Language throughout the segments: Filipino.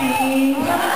baby.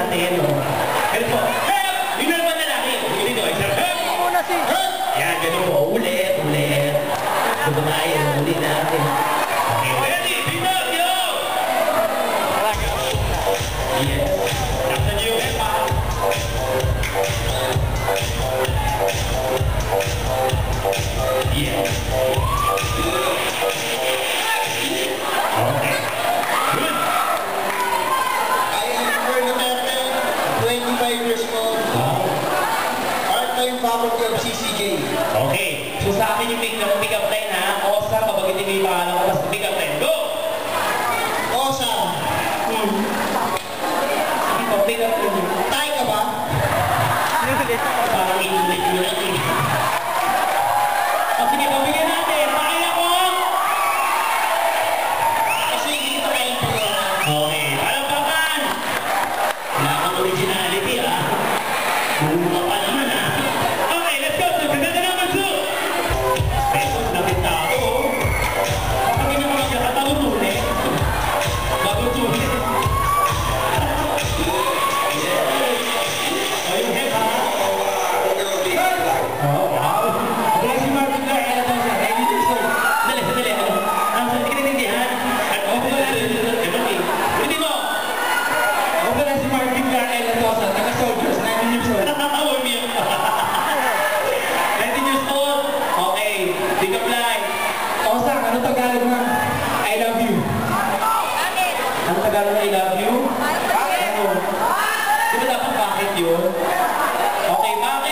natin. Oh. Ganun po. Help! Yun na naman na natin. Yun dito. Help! Help! Yan, ganun po. Ulit. Tagalog I love you? Bakit? Ano? Di ba dapat bakit yun? Okay, bakit?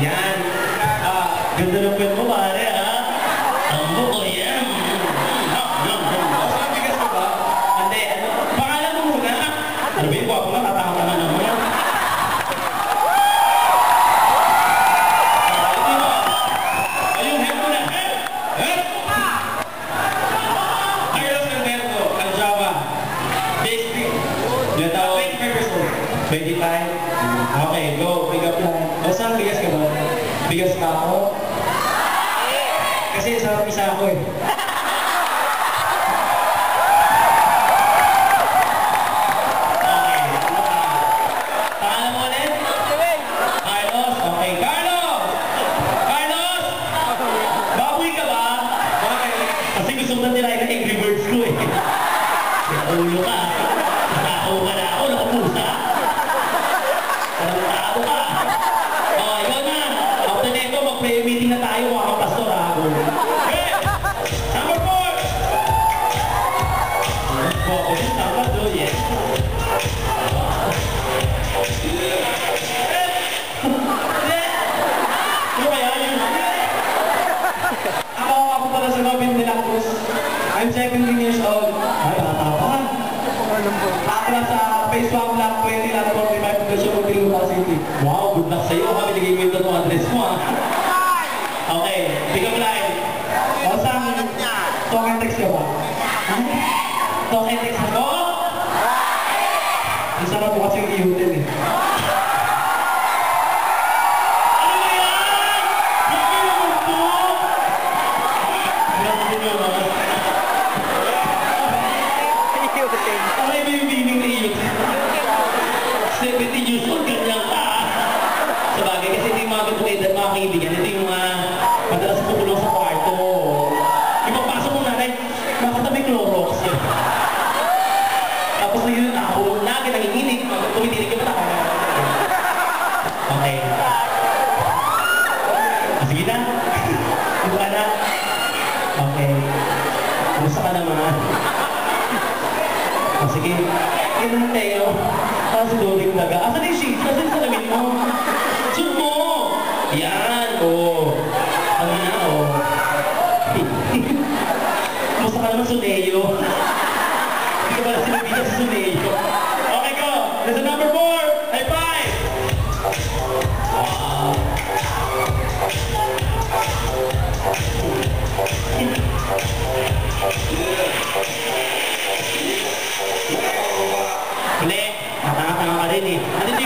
Yan. Ah, ganda ng pwede mo, pare, ha? Ang buko, yan. Masabigas mo ba? Hindi, ano? Pangalan mo muna. Ano ba yung guwapo na? Tatama na naman. Ah, Twenty-five. Okay, go. Pick up line. Nasaan tigas ka ba? Tigas ka ako? Kasi sarap isa ako eh. Kasi gusto ko na nila yung angry birds ko eh. Ulo ka. 17 years old. Ay, bata pa. Akala sa phase 1 lang, 20 lang, 45, Pagkasyo ng Piluma City. Wow, good luck sa'yo. Kami naging window ng address mo, ha? Okay, pick up line. O, saan? Token text ka ba? Ha? Token text ako? Isa na po kasi yung hotel, eh. yun. Tapos ngayon, nakabulong lagi, nanginginig, tumitinig yung mata. Okay. Ah, sige na. Buka na. Okay. Kumusta ka naman? Ah, sige. Inantay,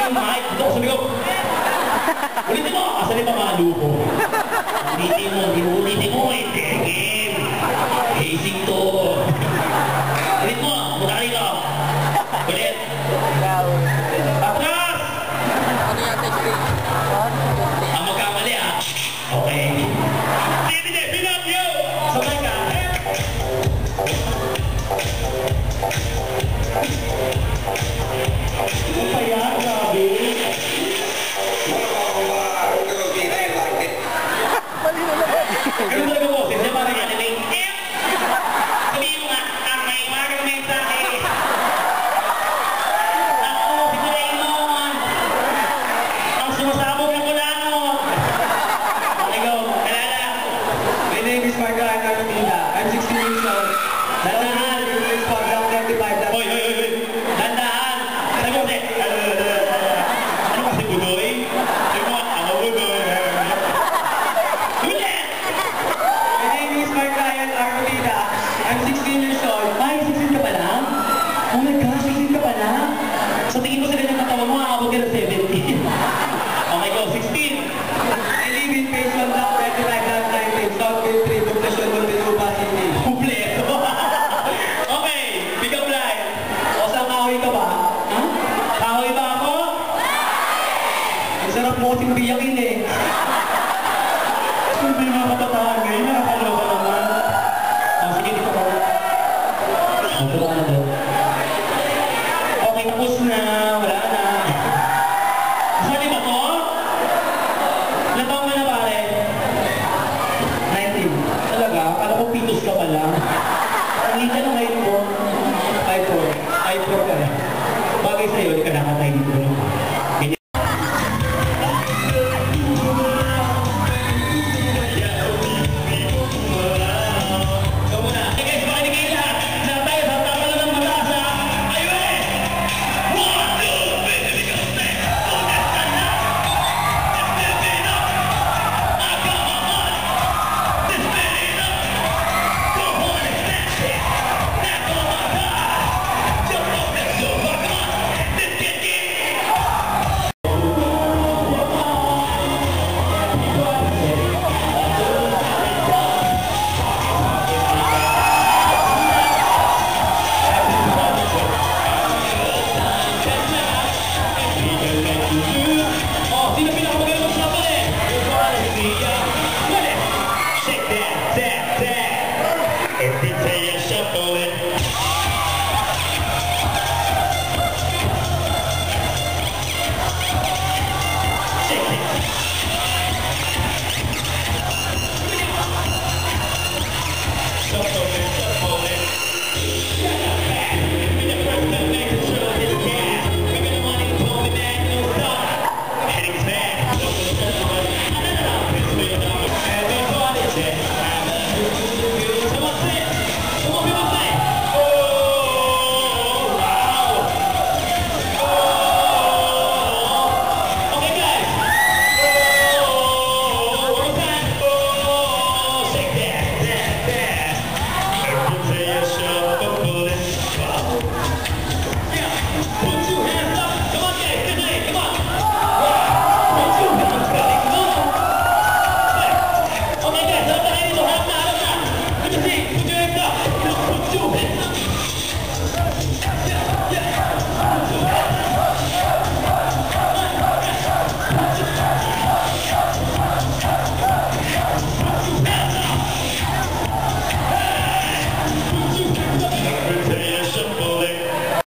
yung mic? Dito ko ko. Ulitin mo! Asan yung mga luho? Ulitin mo, di ulitin mo eh. Game! Basic to. Name is Marco Arnaldo I'm 16 years old. Dandahan. This program 95 Hoy, hoy, hoy, hoy. Dandahan. Sabi mo kasi, ano kasi budoy? Sabi mo, ako budoy. Ulit! My name is Ryan Arbolida. I'm 16 years old. Ay, 16 ka pa lang? Oh my gosh, 16 ka pa lang? Sa tingin ko sa ganyan katawan mo, aabot ka ng 17. okay, go, 16. focus now.